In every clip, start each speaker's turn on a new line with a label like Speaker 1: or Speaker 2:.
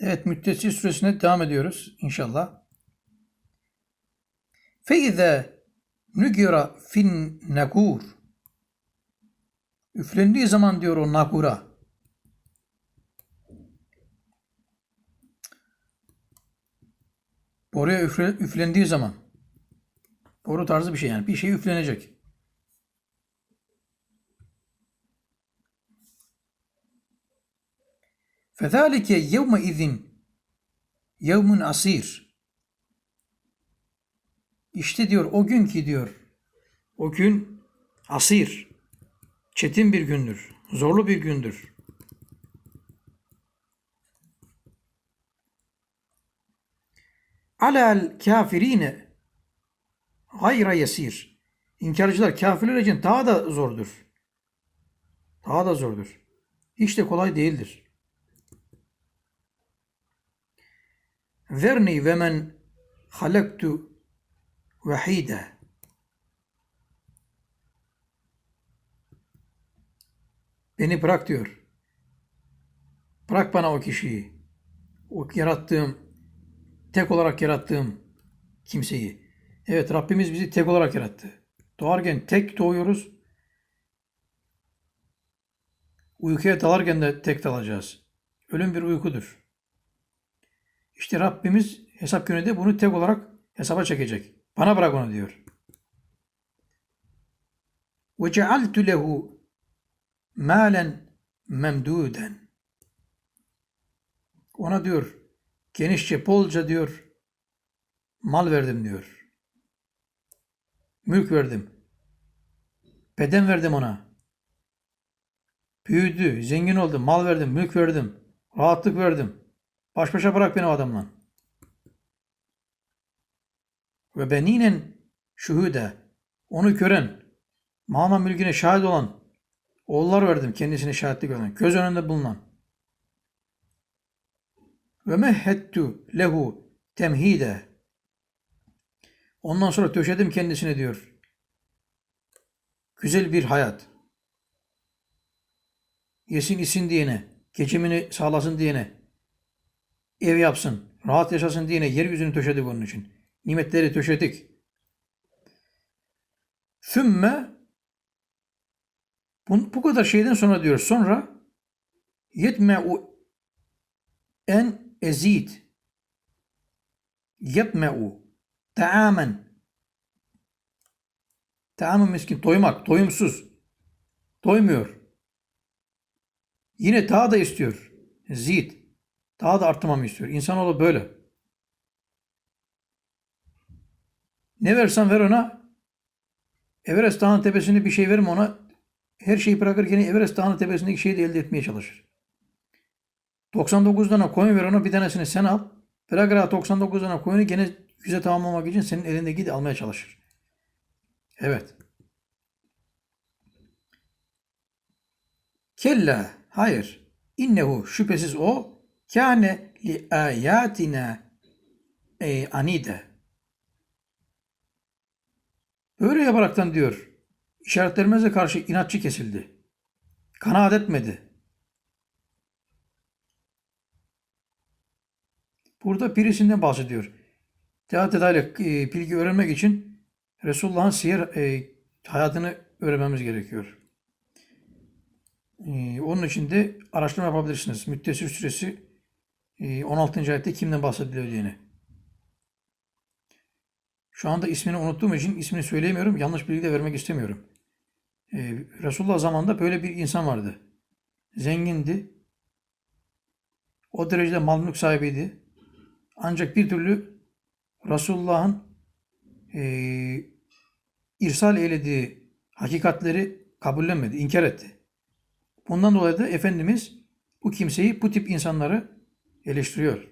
Speaker 1: Evet Müddessir suresine devam ediyoruz inşallah. Feize nügira fin nakur. Üflendiği zaman diyor o nakura. Boruya üfle, üflendiği zaman. Boru tarzı bir şey yani. Bir şey üflenecek. فَذَٰلِكَ يَوْمَ اِذٍ يَوْمٌ asir. İşte diyor o gün ki diyor o gün asir. Çetin bir gündür. Zorlu bir gündür. Alel kafirine gayra yesir. İnkarcılar kafirler için daha da zordur. Daha da zordur. Hiç de kolay değildir. Verni ve men halaktu vahide. Beni bırak diyor. Bırak bana o kişiyi. O yarattığım, tek olarak yarattığım kimseyi. Evet Rabbimiz bizi tek olarak yarattı. Doğarken tek doğuyoruz. Uykuya dalarken de tek dalacağız. Ölüm bir uykudur. İşte Rabbimiz hesap gününde bunu tek olarak hesaba çekecek. Bana bırak onu diyor. Ve cealtu lehu malen memduden. Ona diyor genişçe bolca diyor mal verdim diyor. Mülk verdim. Beden verdim ona. Büyüdü, zengin oldu, mal verdim, mülk verdim, rahatlık verdim. Baş başa bırak beni o adamla. Ve beninen şuhude, onu gören, mama mülküne şahit olan, oğullar verdim kendisine şahitlik olan, göz önünde bulunan. Ve mehhettu lehu temhide. Ondan sonra döşedim kendisine diyor. Güzel bir hayat. Yesin içsin diyene, geçimini sağlasın diyene, ev yapsın, rahat yaşasın diyene yeryüzünü töşedik onun için. Nimetleri töşedik. Sümme bu, bu kadar şeyden sonra diyor sonra yetme'u en ezid yetme'u taamen taamen miskin doymak, doyumsuz. Doymuyor. Yine daha da istiyor. Zid. Daha da arttırmamı istiyor. İnsanoğlu böyle. Ne versen ver ona. Everest Dağı'nın tepesinde bir şey verme ona. Her şeyi bırakırken Everest Dağı'nın tepesindeki şeyi de elde etmeye çalışır. 99 tane koyun ver ona bir tanesini sen al. Bırak rahat 99 tane koyunu gene yüze tamamlamak için senin elinde gidi almaya çalışır. Evet. Kella hayır. İnnehu şüphesiz o kâne li ayatina e, anide. Böyle yaparaktan diyor. işaretlerimize karşı inatçı kesildi. Kanaat etmedi. Burada birisinden bahsediyor. Daha detaylı e, bilgi öğrenmek için Resulullah'ın siyer e, hayatını öğrenmemiz gerekiyor. E, onun için de araştırma yapabilirsiniz. Müddessir suresi e, 16. ayette kimden bahsediliyor diyene. Şu anda ismini unuttuğum için ismini söyleyemiyorum. Yanlış bilgi de vermek istemiyorum. E, Resulullah zamanında böyle bir insan vardı. Zengindi. O derecede mal sahibiydi. Ancak bir türlü Resulullah'ın e, irsal eylediği hakikatleri kabullenmedi, inkar etti. Bundan dolayı da Efendimiz bu kimseyi, bu tip insanları eleştiriyor.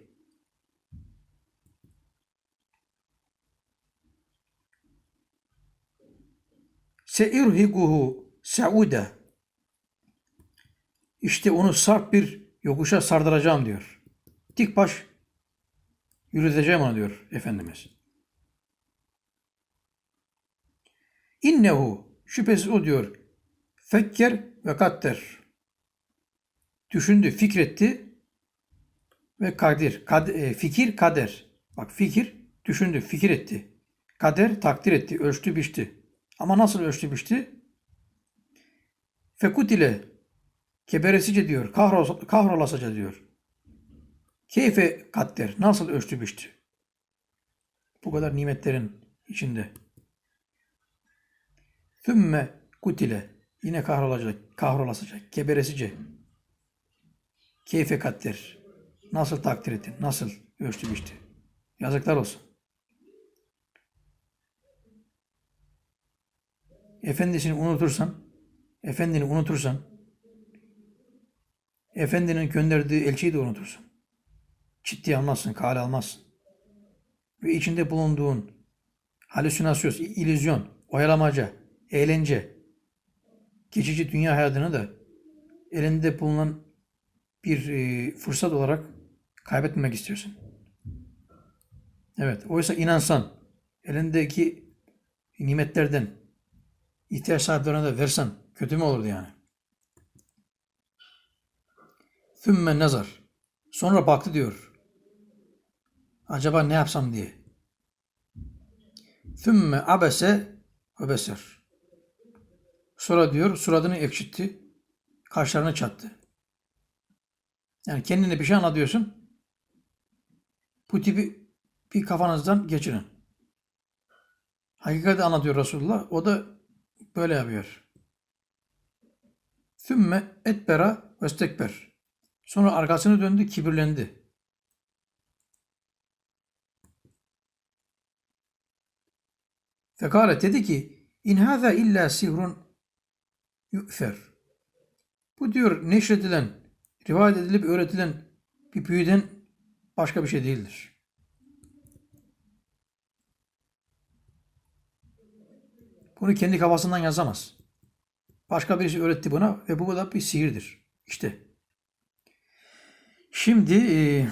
Speaker 1: Seirhiguhu saude. İşte onu sarp bir yokuşa sardıracağım diyor. Dik baş yürüteceğim onu diyor Efendimiz. İnnehu şüphesiz o diyor. Fekker ve katter. Düşündü, fikretti ve kadir. Kad- e, fikir kader. Bak fikir düşündü, fikir etti. Kader takdir etti, ölçtü, biçti. Ama nasıl ölçtü, biçti? Fekut ile keberesice diyor, kahros, kahrolasıca diyor. Keyfe kadder, nasıl ölçtü, biçti? Bu kadar nimetlerin içinde. Thümme kutile, yine kahrolacak, kahrolasıca, keberesice. Keyfe kadder, nasıl takdir ettin, nasıl ölçtü, biçti? Yazıklar olsun. Efendisini unutursan, efendini unutursan, efendinin gönderdiği elçiyi de unutursun. Ciddiye almazsın, kale almazsın. Ve içinde bulunduğun halüsinasyon, illüzyon, oyalamaca, eğlence, geçici dünya hayatını da elinde bulunan bir e, fırsat olarak kaybetmemek istiyorsun. Evet, oysa inansan, elindeki nimetlerden ihtiyaç sahiplerine de versen kötü mü olurdu yani? Thümme nazar. Sonra baktı diyor. Acaba ne yapsam diye. Thümme abese ve beser. Sonra diyor suratını ekşitti. Kaşlarını çattı. Yani kendine bir şey anlatıyorsun. Bu tipi bir kafanızdan geçirin. Hakikati anlatıyor Resulullah. O da böyle yapıyor. Sümme etbera ve stekber. Sonra arkasını döndü, kibirlendi. Fekale dedi ki in hâzâ illa sihrun yu'fer. Bu diyor neşredilen, rivayet edilip öğretilen bir büyüden başka bir şey değildir. Bunu kendi kafasından yazamaz. Başka birisi öğretti buna ve bu da bir sihirdir. İşte. Şimdi e,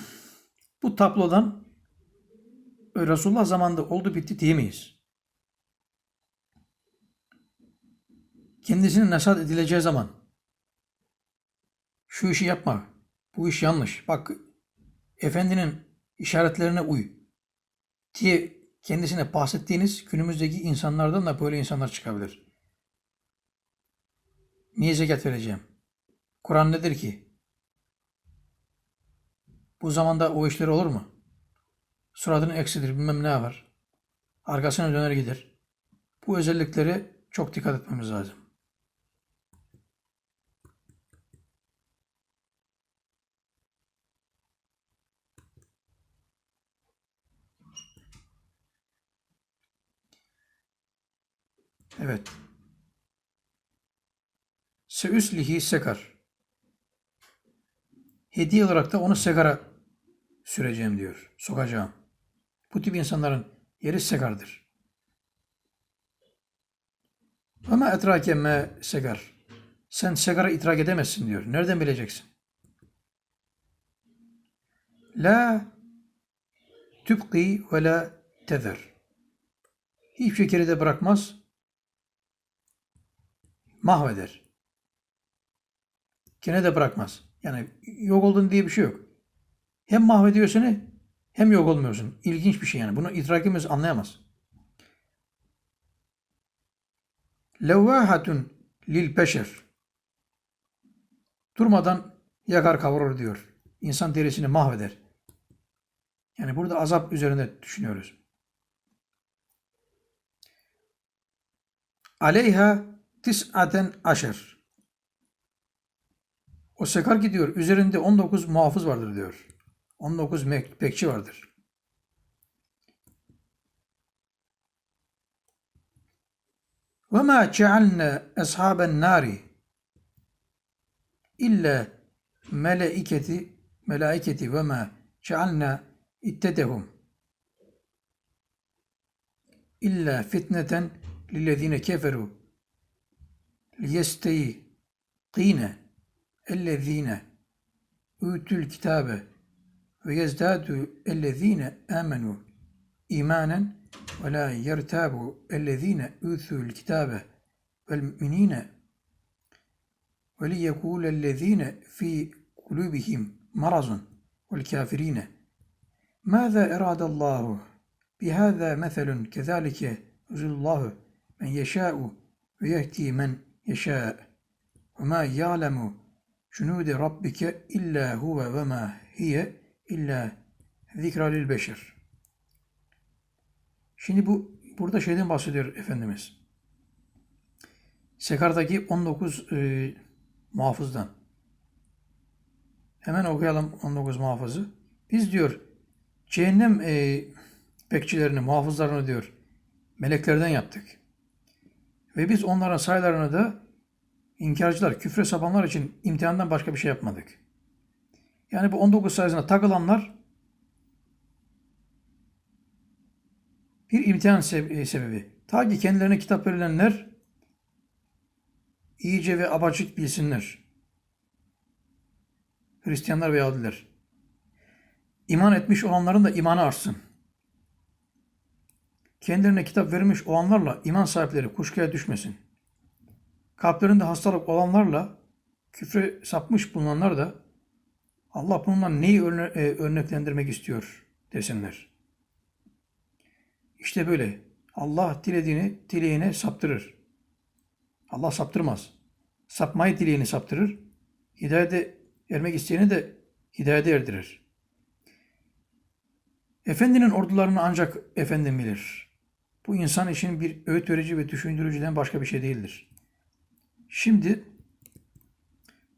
Speaker 1: bu tablodan Resulullah zamanında oldu bitti diyemeyiz. Kendisine nasihat edileceği zaman şu işi yapma, bu iş yanlış, bak efendinin işaretlerine uy diye kendisine bahsettiğiniz günümüzdeki insanlardan da böyle insanlar çıkabilir. Niye zekat vereceğim? Kur'an nedir ki? Bu zamanda o işler olur mu? Suratını eksidir, bilmem ne yapar. Arkasına döner gider. Bu özelliklere çok dikkat etmemiz lazım. Evet. Seüslihi sekar. Hediye olarak da onu segara süreceğim diyor. Sokacağım. Bu tip insanların yeri segardır. Ama etrake me segar. Sen segara idrak edemezsin diyor. Nereden bileceksin? La tübki ve la tezer. Hiçbir şey geride bırakmaz, mahveder. Gene de bırakmaz. Yani yok oldun diye bir şey yok. Hem mahvediyor seni hem yok olmuyorsun. İlginç bir şey yani. Bunu idrakimiz anlayamaz. Levvahatun lil beşer. Durmadan yakar kavurur diyor. İnsan derisini mahveder. Yani burada azap üzerinde düşünüyoruz. Aleyha tis'aten aşer. O sekar gidiyor. Üzerinde 19 muhafız vardır diyor. 19 bekçi vardır. Ve ma cealne ashaben nari illa melaiketi melaiketi ve ma cealna ittedehum illa fitneten lillezine keferu ليستيقن الذين أوتوا الكتاب ويزداد الذين آمنوا إيمانا ولا يرتاب الذين أوتوا الكتاب والمؤمنين وليقول الذين في قلوبهم مرض والكافرين. ماذا أراد الله بهذا مثل؟ كذلك يزل الله من يشاء ويهدي من yeşâ ve mâ yâlemu cunûde rabbike illâ huve ve mâ hiye illâ zikra lil beşer. Şimdi bu burada şeyden bahsediyor Efendimiz. Sekar'daki 19 e, muhafızdan. Hemen okuyalım 19 muhafızı. Biz diyor cehennem e, bekçilerini, muhafızlarını diyor meleklerden yaptık. Ve biz onların sayılarını da inkarcılar, küfre sapanlar için imtihandan başka bir şey yapmadık. Yani bu 19 sayısına takılanlar bir imtihan sebe- sebebi. Ta ki kendilerine kitap verilenler iyice ve apaçık bilsinler. Hristiyanlar ve Yahudiler. İman etmiş olanların da imanı artsın. Kendilerine kitap verilmiş olanlarla iman sahipleri kuşkuya düşmesin. Kalplerinde hastalık olanlarla küfre sapmış bulunanlar da Allah bundan neyi e, örneklendirmek istiyor desinler. İşte böyle. Allah dilediğini dileyene saptırır. Allah saptırmaz. Sapmayı dileyeni saptırır. Hidayete ermek isteyeni de hidayete erdirir. Efendinin ordularını ancak efendim bilir. Bu insan için bir öğüt verici ve düşündürücüden başka bir şey değildir. Şimdi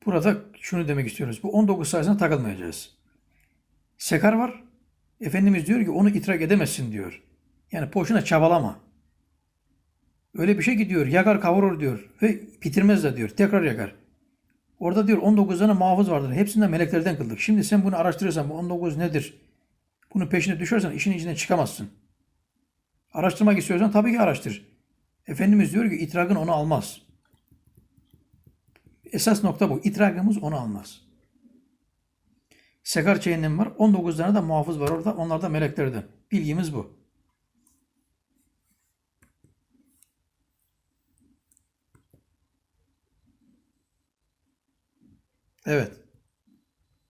Speaker 1: burada şunu demek istiyoruz. Bu 19 sayısına takılmayacağız. Sekar var. Efendimiz diyor ki onu itirak edemezsin diyor. Yani boşuna çabalama. Öyle bir şey ki diyor yakar kavurur diyor ve bitirmez de diyor. Tekrar yakar. Orada diyor 19 tane muhafız vardır. Hepsinden meleklerden kıldık. Şimdi sen bunu araştırırsan bu 19 nedir? Bunun peşine düşersen işin içinden çıkamazsın. Araştırmak istiyorsan tabii ki araştır. Efendimiz diyor ki itirakın onu almaz. Esas nokta bu. İtirakımız onu almaz. Sekar cehennem var. 19 tane de muhafız var orada. Onlar da meleklerden. Bilgimiz bu. Evet.